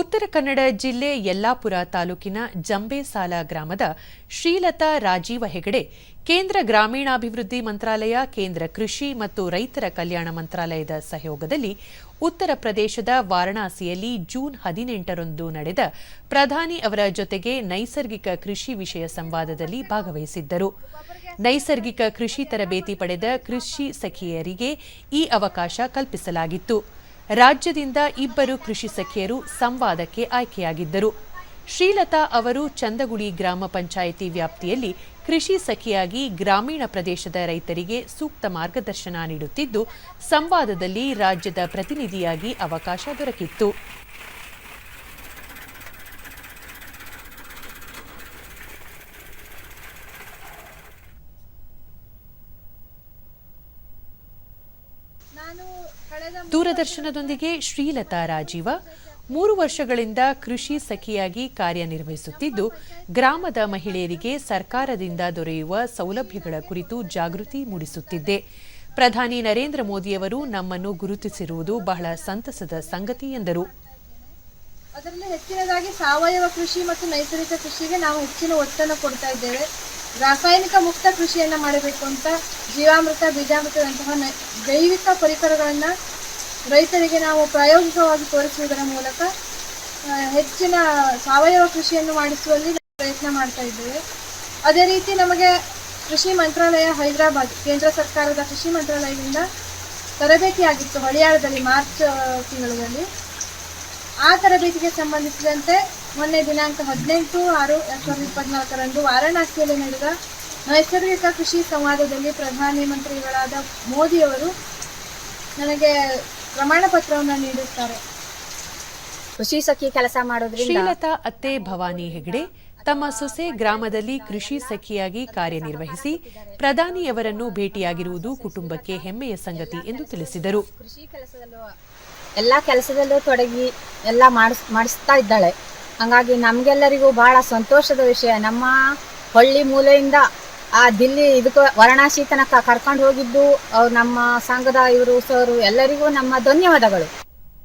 ಉತ್ತರ ಕನ್ನಡ ಜಿಲ್ಲೆ ಯಲ್ಲಾಪುರ ತಾಲೂಕಿನ ಜಂಬೇಸಾಲ ಗ್ರಾಮದ ಶ್ರೀಲತಾ ರಾಜೀವ ಹೆಗಡೆ, ಕೇಂದ್ರ ಗ್ರಾಮೀಣಾಭಿವೃದ್ಧಿ ಮಂತ್ರಾಲಯ, ಕೇಂದ್ರ ಕೃಷಿ ಮತ್ತು ರೈತರ ಕಲ್ಯಾಣ ಮಂತ್ರಾಲಯದ ಸಹಯೋಗದಲ್ಲಿ ಉತ್ತರ ಪ್ರದೇಶದ ವಾರಣಾಸಿಯಲ್ಲಿ ಜೂನ್ ಹದಿನೆಂಟರಂದು ನಡೆದ ಪ್ರಧಾನಿ ಅವರ ಜೊತೆಗೆ ನೈಸರ್ಗಿಕ ಕೃಷಿ ವಿಷಯ ಸಂವಾದದಲ್ಲಿ ಭಾಗವಹಿಸಿದ್ದರು. ನೈಸರ್ಗಿಕ ಕೃಷಿ ತರಬೇತಿ ಪಡೆದ ಕೃಷಿ ಸಖಿಯರಿಗೆ ಈ ಅವಕಾಶ ಕಲ್ಪಿಸಲಾಗಿತ್ತು. ರಾಜ್ಯದಿಂದ ಇಬ್ಬರು ಕೃಷಿ ಸಖಿಯರು ಸಂವಾದಕ್ಕೆ ಆಯ್ಕೆಯಾಗಿದ್ದರು. ಶ್ರೀಲತಾ ಅವರು ಚಂದಗುಡಿ ಗ್ರಾಮ ಪಂಚಾಯಿತಿ ವ್ಯಾಪ್ತಿಯಲ್ಲಿ ಕೃಷಿ ಸಖಿಯಾಗಿ ಗ್ರಾಮೀಣ ಪ್ರದೇಶದ ರೈತರಿಗೆ ಸೂಕ್ತ ಮಾರ್ಗದರ್ಶನ ನೀಡುತ್ತಿದ್ದು, ಸಂವಾದದಲ್ಲಿ ರಾಜ್ಯದ ಪ್ರತಿನಿಧಿಯಾಗಿ ಅವಕಾಶ ದೊರಕಿತ್ತು. ದೂರದರ್ಶನದೊಂದಿಗೆ ಶ್ರೀಲತಾ ರಾಜೀವ ಮೂರು ವರ್ಷಗಳಿಂದ ಕೃಷಿ ಸಖಿಯಾಗಿ ಕಾರ್ಯನಿರ್ವಹಿಸುತ್ತಿದ್ದು ಗ್ರಾಮದ ಮಹಿಳೆಯರಿಗೆ ಸರ್ಕಾರದಿಂದ ದೊರೆಯುವ ಸೌಲಭ್ಯಗಳ ಕುರಿತು ಜಾಗೃತಿ ಮೂಡಿಸುತ್ತಿದ್ದೆ. ಪ್ರಧಾನಿ ನರೇಂದ್ರ ಮೋದಿಯವರು ನಮ್ಮನ್ನು ಗುರುತಿಸಿರುವುದು ಬಹಳ ಸಂತಸದ ಸಂಗತಿ ಎಂದರು. ಅದರಲ್ಲಿ ಹೆಚ್ಚಿನದಾಗಿ ಸಾವಯವ ಕೃಷಿ ಮತ್ತು ನೈಸರ್ಗಿಕ ಕೃಷಿಗೆ ನಾವು ಹೆಚ್ಚಿನ ಒತ್ತನ್ನು ಕೊಡ್ತಾ ಇದ್ದೇವೆ. ರಾಸಾಯನಿಕ ಮುಕ್ತ ಕೃಷಿಯನ್ನು ಮಾಡಬೇಕು ಅಂತ ಜೀವಾಮೃತ, ಬೀಜಾಮೃತದಂತಹ ಜೈವಿಕ ಪರಿಕರಗಳನ್ನು ರೈತರಿಗೆ ನಾವು ಪ್ರಾಯೋಗಿಕವಾಗಿ ತೋರಿಸುವುದರ ಮೂಲಕ ಹೆಚ್ಚಿನ ಸಾವಯವ ಕೃಷಿಯನ್ನು ಮಾಡಿಸುವಲ್ಲಿ ಪ್ರಯತ್ನ ಮಾಡ್ತಾ ಇದ್ದೇವೆ. ಅದೇ ರೀತಿ ನಮಗೆ ಕೃಷಿ ಮಂತ್ರಾಲಯ ಹೈದರಾಬಾದ್, ಕೇಂದ್ರ ಸರ್ಕಾರದ ಕೃಷಿ ಮಂತ್ರಾಲಯದಿಂದ ತರಬೇತಿ ಆಗಿತ್ತು ಹಳಿಯಾಳದಲ್ಲಿ ಮಾರ್ಚ್ ತಿಂಗಳಲ್ಲಿ ಆ ತರಬೇತಿಗೆ ಸಂಬಂಧಿಸಿದಂತೆ ಮೊನ್ನೆ ದಿನಾಂಕ ಹದಿನೆಂಟು ಆರು ಎರಡ್ ಸಾವಿರದ ಇಪ್ಪತ್ನಾಲ್ಕರಂದು ವಾರಾಣಸಿಯಲ್ಲಿ ನಡೆದ ನೈಸರ್ಗಿಕ ಕೃಷಿ ಸಂವಾದದಲ್ಲಿ ಪ್ರಧಾನಿ ಮಂತ್ರಿಗಳಾದ ಮೋದಿಯವರು ನನಗೆ ಪ್ರಮಾಣ ಪತ್ರವನ್ನು ನೀಡುತ್ತಾರೆ. ಕೃಷಿ ಸಖಿ ಕೆಲಸ ಮಾಡೋದ್ರಿಂದ ಶ್ರೀಲತಾ ಅತ್ತೆ ಭವಾನಿ ಹೆಗಡೆ ತಮ್ಮ ಸೊಸೆ ಗ್ರಾಮದಲ್ಲಿ ಕೃಷಿ ಸಖಿಯಾಗಿ ಕಾರ್ಯನಿರ್ವಹಿಸಿ ಪ್ರಧಾನಿಯವರನ್ನು ಭೇಟಿಯಾಗಿರುವುದು ಕುಟುಂಬಕ್ಕೆ ಹೆಮ್ಮೆಯ ಸಂಗತಿ ಎಂದು ತಿಳಿಸಿದರು. ಕೃಷಿ ಕೆಲಸದಲ್ಲೂ ಎಲ್ಲ ಕೆಲಸದಲ್ಲೂ ತೊಡಗಿ ಎಲ್ಲ ಮಾಡಿಸ್ ಮಾಡಿಸ್ತಾ ಇದ್ದಾಳೆ. ಹಂಗಾಗಿ ನಮಗೆಲ್ಲರಿಗೂ ಬಹಳ ಸಂತೋಷದ ವಿಷಯ. ನಮ್ಮ ಹಳ್ಳಿ ಮೂಲೆಯಿಂದ ಆ ದಿಲ್ಲಿ ಇದಕ್ಕೆ ವಾರಣಾಸಿ ತನಕ ಕರ್ಕೊಂಡು ಹೋಗಿದ್ದು, ಅವ್ರು ನಮ್ಮ ಸಂಘದ ಇವರು, ಸರು ಎಲ್ಲರಿಗೂ ನಮ್ಮ ಧನ್ಯವಾದಗಳು.